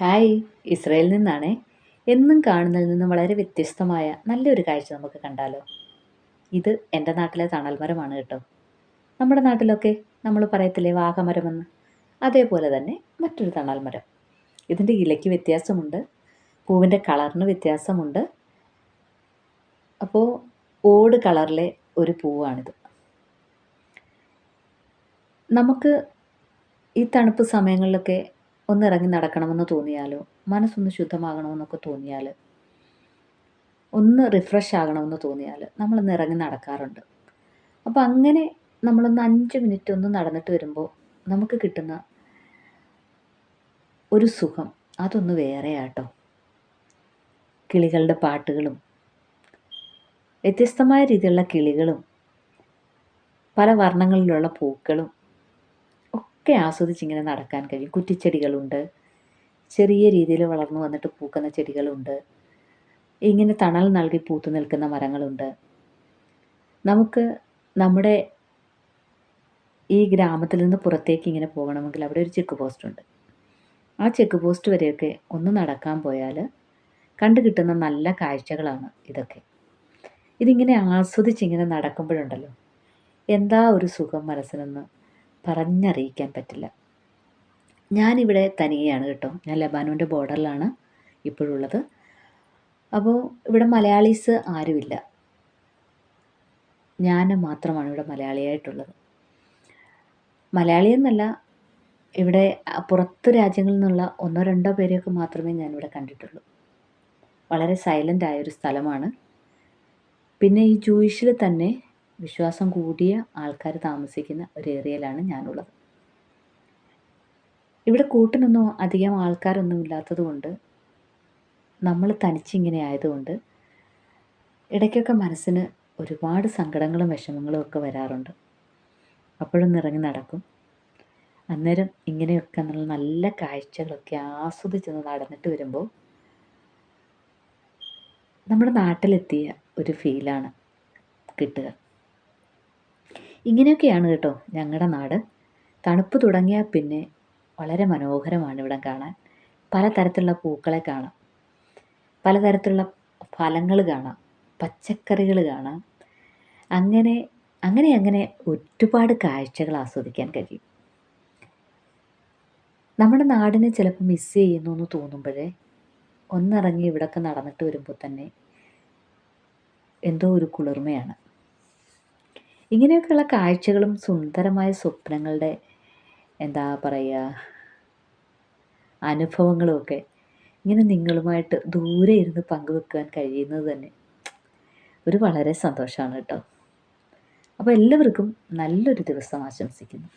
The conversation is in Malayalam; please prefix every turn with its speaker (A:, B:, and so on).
A: ഹായ് ഇസ്രയേലിൽ നിന്നാണേ. എന്നും കാണുന്നതിൽ നിന്നും വളരെ വ്യത്യസ്തമായ നല്ലൊരു കാഴ്ച നമുക്ക് കണ്ടാലോ? ഇത് എന്റെ നാട്ടിലെ തണൽമരമാണ് കേട്ടോ. നമ്മുടെ നാട്ടിലൊക്കെ നമ്മൾ പറയത്തില്ലേ വാഹമരമെന്ന് അതേപോലെ തന്നെ മറ്റൊരു തണൽമരം. ഇതിന്റെ ഇലയ്ക്ക് വ്യത്യാസമുണ്ട് പൂവിന്റെ കളറിന് വ്യത്യാസമുണ്ട്. അപ്പോൾ ഓട് കളറിലെ ഒരു പൂവാണിത്. നമുക്ക് ഈ തണുപ്പ് സമയങ്ങളിലൊക്കെ ഒന്ന് ഇറങ്ങി നടക്കണമെന്ന് തോന്നിയാലോ? മനസ്സൊന്ന് ശുദ്ധമാകണമെന്നൊക്കെ തോന്നിയാൽ ഒന്ന് റിഫ്രഷ് ആകണമെന്ന് തോന്നിയാൽ നമ്മളൊന്ന് ഇറങ്ങി നടക്കാറുണ്ട്. അപ്പോൾ അങ്ങനെ നമ്മളൊന്ന് അഞ്ച് മിനിറ്റ് ഒന്ന് നടന്നിട്ട് വരുമ്പോൾ നമുക്ക് കിട്ടുന്ന ഒരു സുഖം അതൊന്ന് വേറെയാട്ടോ. കിളികളുടെ പാട്ടുകളും വ്യത്യസ്തമായ രീതിയിലുള്ള കിളികളും പല വർണങ്ങളിലുള്ള പൂക്കളും ഒക്കെ ആസ്വദിച്ച് ഇങ്ങനെ നടക്കാൻ കഴിയും. കുറ്റിച്ചെടികളുണ്ട്. ചെറിയ രീതിയിൽ വളർന്നു വന്നിട്ട് പൂക്കുന്ന ചെടികളുണ്ട്. ഇങ്ങനെ തണൽ നൽകി പൂത്തു നിൽക്കുന്ന മരങ്ങളുണ്ട്. നമുക്ക് നമ്മുടെ ഈ ഗ്രാമത്തിൽ നിന്ന് പുറത്തേക്ക് ഇങ്ങനെ പോകണമെങ്കിൽ അവിടെ ഒരു ചെക്ക് പോസ്റ്റ് ഉണ്ട്. ആ ചെക്ക് പോസ്റ്റ് വരെയൊക്കെ ഒന്ന് നടക്കാൻ പോയാൽ കണ്ടു കിട്ടുന്ന നല്ല കാഴ്ചകളാണ് ഇതൊക്കെ. ഇതിങ്ങനെ ആസ്വദിച്ചിങ്ങനെ നടക്കുമ്പോഴുണ്ടല്ലോ. എന്താ ഒരു സുഖം മനസ്സിനെന്ന് പറഞ്ഞറിയിക്കാൻ പറ്റില്ല. ഞാനിവിടെ തനിയെയാണ് കേട്ടോ. ഞാൻ ലബാനോന്റെ ബോർഡറിലാണ് ഇപ്പോഴുള്ളത്. അപ്പോൾ ഇവിടെ മലയാളീസ് ആരുമില്ല. ഞാൻ മാത്രമാണ് ഇവിടെ മലയാളിയായിട്ടുള്ളത്. മലയാളിയെന്നല്ല ഇവിടെ പുറത്ത് രാജ്യങ്ങളിൽ നിന്നുള്ള ഒന്നോ രണ്ടോ പേരെയൊക്കെ മാത്രമേ ഞാനിവിടെ കണ്ടിട്ടുള്ളൂ. വളരെ സൈലന്റ് ആയൊരു സ്ഥലമാണ്. പിന്നെ ഈ ജൂയിഷിൽ തന്നെ വിശ്വാസം കൂടിയ ആൾക്കാർ താമസിക്കുന്ന ഒരു ഏരിയയിലാണ് ഞാനുള്ളത്. ഇവിടെ കൂട്ടിനൊന്നും അധികം ആൾക്കാരൊന്നും ഇല്ലാത്തത് കൊണ്ട് നമ്മൾ തനിച്ചിങ്ങനെ ആയതുകൊണ്ട് ഇടയ്ക്കൊക്കെ മനസ്സിന് ഒരുപാട് സങ്കടങ്ങളും വിഷമങ്ങളും ഒക്കെ വരാറുണ്ട്. അപ്പോഴും ഇറങ്ങി നടക്കും. അന്നേരം ഇങ്ങനെയൊക്കെ നല്ല നല്ല കാഴ്ചകളൊക്കെ ആസ്വദിച്ചൊന്ന് നടന്നിട്ട് വരുമ്പോൾ നമ്മുടെ നാട്ടിലെത്തിയ ഒരു ഫീലാണ് കിട്ടുക. ഇങ്ങനെയൊക്കെയാണ് കേട്ടോ ഞങ്ങളുടെ നാട്. തണുപ്പ് തുടങ്ങിയാൽ പിന്നെ വളരെ മനോഹരമാണ് ഇവിടെ കാണാൻ. പലതരത്തിലുള്ള പൂക്കളെ കാണാം. പലതരത്തിലുള്ള ഫലങ്ങൾ കാണാം. പച്ചക്കറികൾ കാണാം. അങ്ങനെ അങ്ങനെ അങ്ങനെ ഒരുപാട് കാഴ്ചകൾ ആസ്വദിക്കാൻ കഴിയും. നമ്മുടെ നാടിനെ ചിലപ്പോൾ മിസ് ചെയ്യുന്നു എന്ന് തോന്നുമ്പോഴേ ഒന്നിറങ്ങി ഇവിടെയൊക്കെ നടന്നിട്ട് വരുമ്പോൾ തന്നെ എന്തോ ഒരു കുളിർമയാണ്. ഇങ്ങനെയൊക്കെയുള്ള കാഴ്ചകളും സുന്ദരമായ സ്വപ്നങ്ങളുടെ എന്താ പറയുക അനുഭവങ്ങളുമൊക്കെ ഇങ്ങനെ നിങ്ങളുമായിട്ട് ദൂരെ ഇരുന്ന് പങ്കുവെക്കാൻ കഴിയുന്നത് തന്നെ ഒരു വളരെ സന്തോഷമാണ് കേട്ടോ. അപ്പോൾ എല്ലാവർക്കും നല്ലൊരു ദിവസം ആശംസിക്കുന്നു.